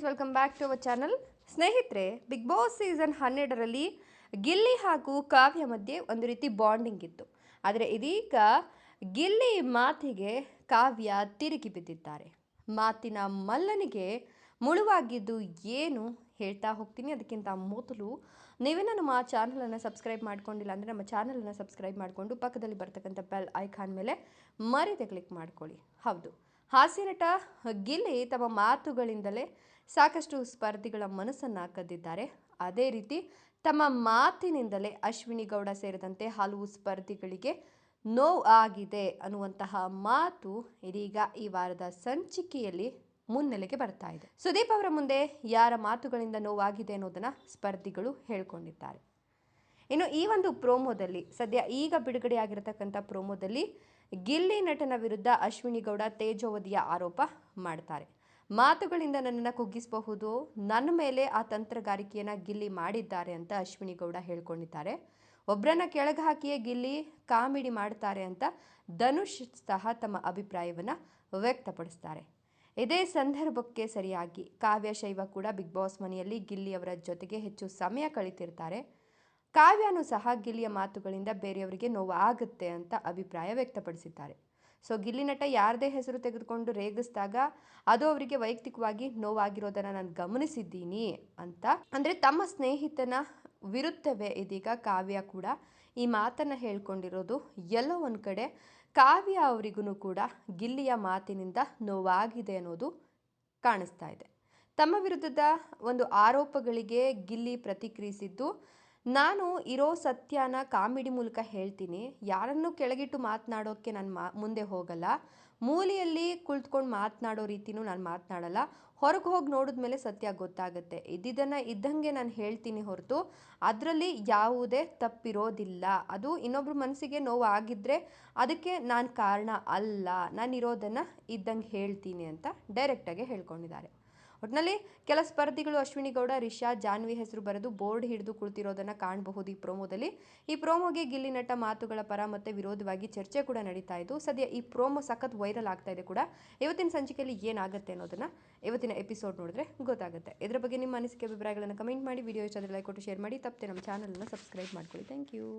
Friends welcome back to our channel ಸ್ನೇಹಿತರೆ Bigg Boss season ಹನ್ನೆರಡರಲ್ಲಿ ಗಿಲ್ಲಿ ಹಾಗೂ ಕಾವ್ಯ ಮಧ್ಯೆ ಒಂದು ರೀತಿ ಬಾಂಡಿಂಗ್ ಇತ್ತು. ಆದರೆ ಇದೀಗ ಗಿಲ್ಲಿ ಮಾತಿಗೆ ಕಾವ್ಯ ತಿರುಗಿ ಬಿದ್ದಿದ್ದಾರೆ. ಮಾತಿನ ಮಲ್ಲನಿಗೆ ಮುಳುವಾಗಿದ್ದು ಏನು ಹೇಳ್ತಾ ಹೋಗ್ತೀನಿ. ಅದಕ್ಕಿಂತ ಮೊದಲು ನೀವೇನೋ ನಮ್ಮ ಚಾನಲನ್ನು ಸಬ್ಸ್ಕ್ರೈಬ್ ಮಾಡ್ಕೊಂಡಿಲ್ಲ ಅಂದರೆ ನಮ್ಮ ಚಾನಲನ್ನು ಸಬ್ಸ್ಕ್ರೈಬ್ ಮಾಡಿಕೊಂಡು ಪಕ್ಕದಲ್ಲಿ ಬರ್ತಕ್ಕಂಥ ಬೆಲ್ ಐಕಾನ್ ಮೇಲೆ ಮರೀದೆ ಕ್ಲಿಕ್ ಮಾಡ್ಕೊಳ್ಳಿ. ಹೌದು. ಹಾಸ್ಯ ನಟ ಗಿಲ್ಲಿ ತಮ್ಮ ಮಾತುಗಳಿಂದಲೇ ಸಾಕಷ್ಟು ಸ್ಪರ್ಧಿಗಳ ಮನಸ್ಸನ್ನು ಕದ್ದಿದ್ದಾರೆ. ಅದೇ ರೀತಿ ತಮ್ಮ ಮಾತಿನಿಂದಲೇ ಅಶ್ವಿನಿ ಗೌಡ ಸೇರಿದಂತೆ ಹಲವು ಸ್ಪರ್ಧಿಗಳಿಗೆ ನೋವು ಆಗಿದೆ ಅನ್ನುವಂತಹ ಮಾತು ಇದೀಗ ಈ ವಾರದ ಸಂಚಿಕೆಯಲ್ಲಿ ಮುನ್ನೆಲೆಗೆ ಬರ್ತಾ ಇದೆ. ಸುದೀಪ್ ಅವರ ಮುಂದೆ ಯಾರ ಮಾತುಗಳಿಂದ ನೋವಾಗಿದೆ ಅನ್ನೋದನ್ನು ಸ್ಪರ್ಧಿಗಳು ಹೇಳ್ಕೊಂಡಿದ್ದಾರೆ. ಇನ್ನು ಈ ಒಂದು ಪ್ರೋಮೋದಲ್ಲಿ, ಸದ್ಯ ಈಗ ಬಿಡುಗಡೆ ಆಗಿರತಕ್ಕಂಥ ಪ್ರೋಮೋದಲ್ಲಿ ಗಿಲ್ಲಿ ನಟನ ವಿರುದ್ಧ ಅಶ್ವಿನಿ ಗೌಡ ತೇಜೋವಧಿಯ ಆರೋಪ ಮಾಡ್ತಾರೆ. ಮಾತುಗಳಿಂದ ನನ್ನನ್ನು ಕುಗ್ಗಿಸಬಹುದು, ನನ್ನ ಮೇಲೆ ಆ ತಂತ್ರಗಾರಿಕೆಯನ್ನು ಗಿಲ್ಲಿ ಮಾಡಿದ್ದಾರೆ ಅಂತ ಅಶ್ವಿನಿ ಗೌಡ ಹೇಳ್ಕೊಂಡಿದ್ದಾರೆ. ಒಬ್ಬರನ್ನ ಕೆಳಗೆ ಹಾಕಿಯೇ ಗಿಲ್ಲಿ ಕಾಮಿಡಿ ಮಾಡ್ತಾರೆ ಅಂತ ಧನುಷ್ ಸಹ ತಮ್ಮ ಅಭಿಪ್ರಾಯವನ್ನು ವ್ಯಕ್ತಪಡಿಸ್ತಾರೆ. ಇದೇ ಸಂದರ್ಭಕ್ಕೆ ಸರಿಯಾಗಿ ಕಾವ್ಯ ಶೈವ ಕೂಡ ಬಿಗ್ ಬಾಸ್ ಮನೆಯಲ್ಲಿ ಗಿಲ್ಲಿ ಅವರ ಜೊತೆಗೆ ಹೆಚ್ಚು ಸಮಯ ಕಳೀತಿರ್ತಾರೆ. ಕಾವ್ಯನೂ ಸಹ ಗಿಲ್ಲಿಯ ಮಾತುಗಳಿಂದ ಬೇರೆಯವರಿಗೆ ನೋವು ಆಗುತ್ತೆ ಅಂತ ಅಭಿಪ್ರಾಯ ವ್ಯಕ್ತಪಡಿಸಿದ್ದಾರೆ. ಸೊ, ಗಿಲ್ಲಿ ನಟ ಯಾರದೇ ಹೆಸರು ತೆಗೆದುಕೊಂಡು ರೇಗಿಸಿದಾಗ ಅದು ಅವರಿಗೆ ವೈಯಕ್ತಿಕವಾಗಿ ನೋವಾಗಿರೋದನ್ನು ನಾನು ಗಮನಿಸಿದ್ದೀನಿ ಅಂತ. ಅಂದರೆ ತಮ್ಮ ಸ್ನೇಹಿತನ ವಿರುದ್ಧವೇ ಇದೀಗ ಕಾವ್ಯ ಕೂಡ ಈ ಮಾತನ್ನು ಹೇಳ್ಕೊಂಡಿರೋದು. ಎಲ್ಲೋ ಒಂದು ಕಡೆ ಕಾವ್ಯ ಅವರಿಗೂ ಕೂಡ ಗಿಲ್ಲಿಯ ಮಾತಿನಿಂದ ನೋವಾಗಿದೆ ಅನ್ನೋದು ಕಾಣಿಸ್ತಾ ಇದೆ. ತಮ್ಮ ವಿರುದ್ಧದ ಒಂದು ಆರೋಪಗಳಿಗೆ ಗಿಲ್ಲಿ ಪ್ರತಿಕ್ರಿಯಿಸಿದ್ದು ನಾನು ಇರೋ ಸತ್ಯನ ಕಾಮಿಡಿ ಮೂಲಕ ಹೇಳ್ತೀನಿ. ಯಾರನ್ನು ಕೆಳಗಿಟ್ಟು ಮಾತನಾಡೋಕ್ಕೆ ನಾನು ಮಾ, ಮುಂದೆ ಹೋಗಲ್ಲ. ಮೂಲೆಯಲ್ಲಿ ಕುಳಿತುಕೊಂಡು ಮಾತನಾಡೋ ರೀತಿನೂ ನಾನು ಮಾತನಾಡಲ್ಲ. ಹೊರಗೆ ಹೋಗಿ ನೋಡಿದ ಮೇಲೆ ಸತ್ಯ ಗೊತ್ತಾಗುತ್ತೆ. ಇದ್ದಿದ್ದನ್ನು ಇದ್ದಂಗೆ ನಾನು ಹೇಳ್ತೀನಿ ಹೊರತು ಅದರಲ್ಲಿ ಯಾವುದೇ ತಪ್ಪಿರೋದಿಲ್ಲ. ಅದು ಇನ್ನೊಬ್ಬರ ಮನಸ್ಸಿಗೆ ನೋವು ಆಗಿದ್ದರೆ ಅದಕ್ಕೆ ನಾನು ಕಾರಣ ಅಲ್ಲ. ನಾನು ಇರೋದನ್ನು ಇದ್ದಂಗೆ ಹೇಳ್ತೀನಿ ಅಂತ ಡೈರೆಕ್ಟಾಗಿ ಹೇಳ್ಕೊಂಡಿದ್ದಾರೆ. ಒಟ್ಟಿನಲ್ಲಿ ಕೆಲ ಸ್ಪರ್ಧಿಗಳು ಅಶ್ವಿನಿ ಗೌಡ ರಿಷಾ, ಜಾನ್ವಿ ಹೆಸರು ಬರೆದು ಬೋರ್ಡ್ ಹಿಡಿದು ಕುಳಿತಿರೋದನ್ನು ಕಾಣಬಹುದು ಈ ಪ್ರೋಮೋದಲ್ಲಿ. ಈ ಪ್ರೋಮೋಗೆ ಗಿಲ್ಲಿ ನಟ ಮಾತುಗಳ ಪರ ಮತ್ತೆ ವಿರೋಧವಾಗಿ ಚರ್ಚೆ ಕೂಡ ನಡೀತಾ ಇದ್ದು, ಸದ್ಯ ಈ ಪ್ರೋಮೋ ಸಖತ್ ವೈರಲ್ ಆಗ್ತಾ ಇದೆ ಕೂಡ. ಇವತ್ತಿನ ಸಂಚಿಕೆಯಲ್ಲಿ ಏನಾಗುತ್ತೆ ಅನ್ನೋದನ್ನ ಇವತ್ತಿನ ಎಪಿಸೋಡ್ ನೋಡಿದ್ರೆ ಗೊತ್ತಾಗುತ್ತೆ. ಇದರ ಬಗ್ಗೆ ನಿಮ್ಮ ಅನಿಸಿಕೆ, ಅಭಿಪ್ರಾಯಗಳನ್ನು ಕಮೆಂಟ್ ಮಾಡಿ, ವಿಡಿಯೋ ಇಷ್ಟ ಲೈಕ್ ಕೊಟ್ಟು ಶೇರ್ ಮಾಡಿ. ತಪ್ಪದೆ ನಮ್ಮ ಚಾನಲ್ನ ಸಬ್ಸ್ಕ್ರೈಬ್ ಮಾಡ್ಕೊಳ್ಳಿ. Thank you